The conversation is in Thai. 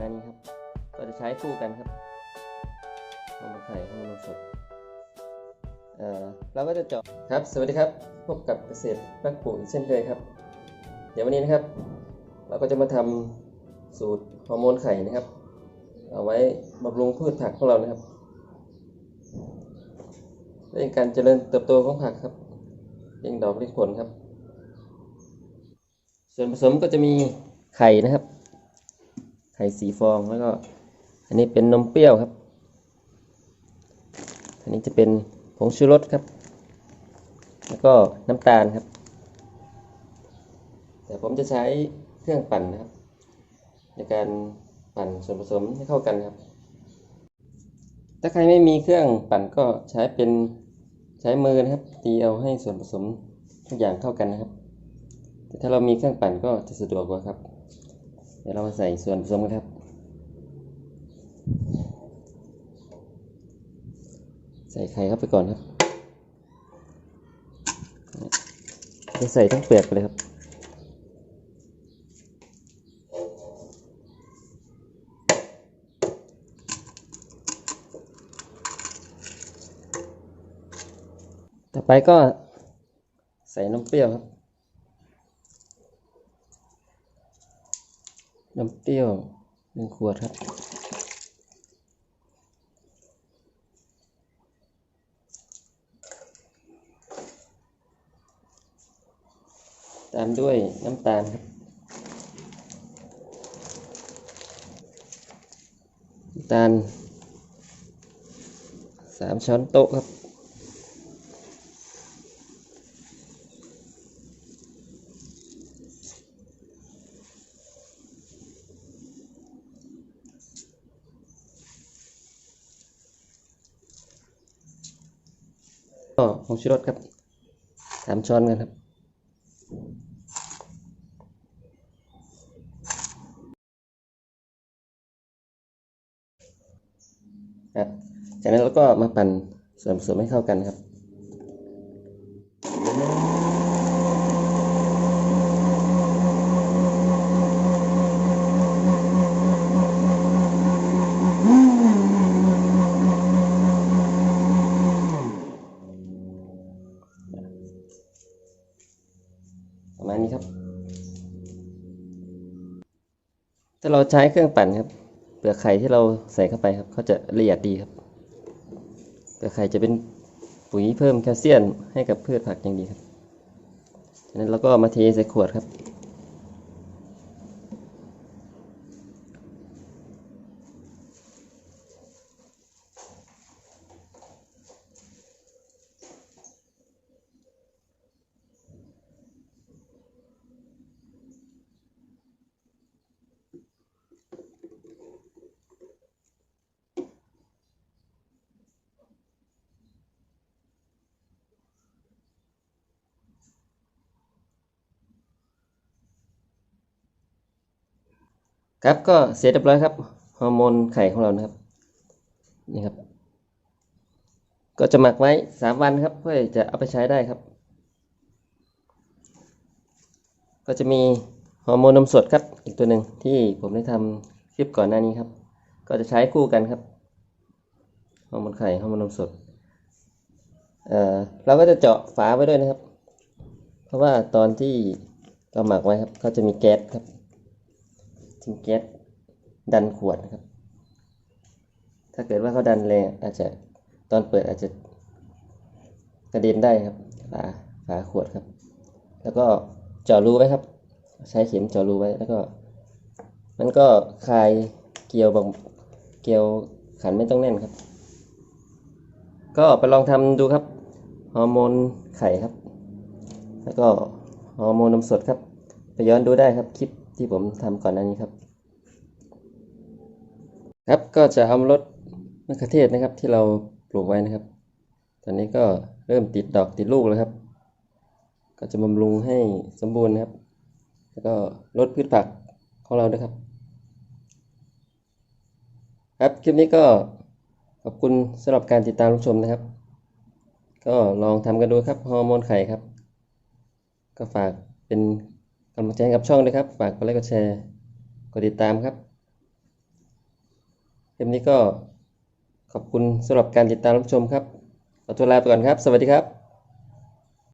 หน้านี้ครับ ก็จะใช้คู่กันครับฮอร์โมนไข่ฮอร์โมนนมสดเอ่อเราก็จะเจาะครับสวัสดีครับพบกับเกษตรรักปลูกเช่นเคยครับ เดี๋ยววันนี้นะครับ เราก็จะมาทำสูตรฮอร์โมนไข่นะครับ เอาไว้บำรุงพืชผักของเรานะครับเร่งการเจริญเติบโตของผักครับเร่งดอกเร่งผลครับ ส่วนผสมก็จะมีไข่นะครับ ข่สีฟองแล้วก็ อันนี้เป็นนมเปรี้ยวครับ อันนี้จะเป็นผงชูรสครับ แล้วก็น้ำตาลครับ แต่ผมจะใช้เครื่องปั่นนะครับ ในการปั่นส่วนผสมให้เข้ากันครับ ถ้าใครไม่มีเครื่องปั่นก็ใช้เป็นใช้มือนะครับ ตีเอาให้ส่วนผสมทุกอย่างเข้ากันนะครับ แต่ถ้าเรามีเครื่องปั่นก็จะสะดวกกว่าครับ เดี๋ยวเรามาใส่ส่วนผสมกันครับ ใส่ไข่เข้าไปก่อนครับจะใส่ทั้งเปลือกไปเลยครับต่อไปก็ใส่นมเปรี้ยวครับ น้ำเปรี้ยวหนึ่งขวดครับ ตามด้วยน้ำตาลครับ น้ำตาลสามช้อนโต๊ะครับ ก็ผงชูรสครับสามช้อนกันครับครับจากนั้นเราก็มาปั่นส่วนผสมให้เข้ากันครับ ประมาณนี้ครับ ถ้าเราใช้เครื่องปั่นครับเปลือกไข่ที่เราใส่เข้าไปครับเขาจะละเอียดดีครับเปลือกไข่จะเป็นปุ๋ยเพิ่มแคลเซียมให้กับพืชผักอย่างดีครับจากนั้นเราก็มาเทใส่ขวดครับ ครับก็เสร็จเรียบร้อยครับฮอร์โมนไข่ของเรานะครับนี่ครับ ก็จะหมักไว้สามวันครับ เพื่อจะเอาไปใช้ได้ครับ ก็จะมีฮอร์โมนนมสดครับ อีกตัวหนึ่งที่ผมได้ทำคลิปก่อนหน้านี้ครับ ก็จะใช้คู่กันครับฮอร์โมนไข่ฮอร์โมนนมสดเอ่อเราก็จะเจาะฝาไว้ด้วยนะครับ เพราะว่าตอนที่เราหมักไว้ครับเขาจะมีแก๊สครับ ทิ้งแก๊สดันขวดนะครับ ถ้าเกิดว่าเขาดันแรงอาจจะตอนเปิดอาจจะกระเด็นได้ครับฝาฝาขวดครับ แล้วก็เจาะรูไว้ครับ ใช้เข็มเจาะรูไว้แล้วก็ มันก็คลายเกลียวบางเกลียวขันไม่ต้องแน่นครับ ก็ไปลองทำดูครับฮอร์โมนไข่ครับ แล้วก็ฮอร์โมนนมสดครับ ไปย้อนดูได้ครับคลิปที่ผมทำก่อนหน้านี้ครับ ครับก็จะเอารถมะเขือเทศนะครับที่เราปลูกไว้นะครับ ตอนนี้ก็เริ่มติดดอกติดลูกแล้วครับ ก็จะบำรุงให้สมบูรณ์นะครับ แล้วก็ลดพืชผักของเราด้วยครับ ครับคลิปนี้ก็ขอบคุณสำหรับการติดตามรับชมนะครับ ก็ลองทำกันดูครับฮอร์โมนไข่ครับ ก็ฝากเป็นกำลังใจให้กับช่องด้วยครับ ฝากกดไลค์กดแชร์กดติดตามครับ ลิปนี้ก็ขอบคุณสำหรับการติดตามรับชมครับ ขอตัวลาไปก่อนครับ สวัสดีครับ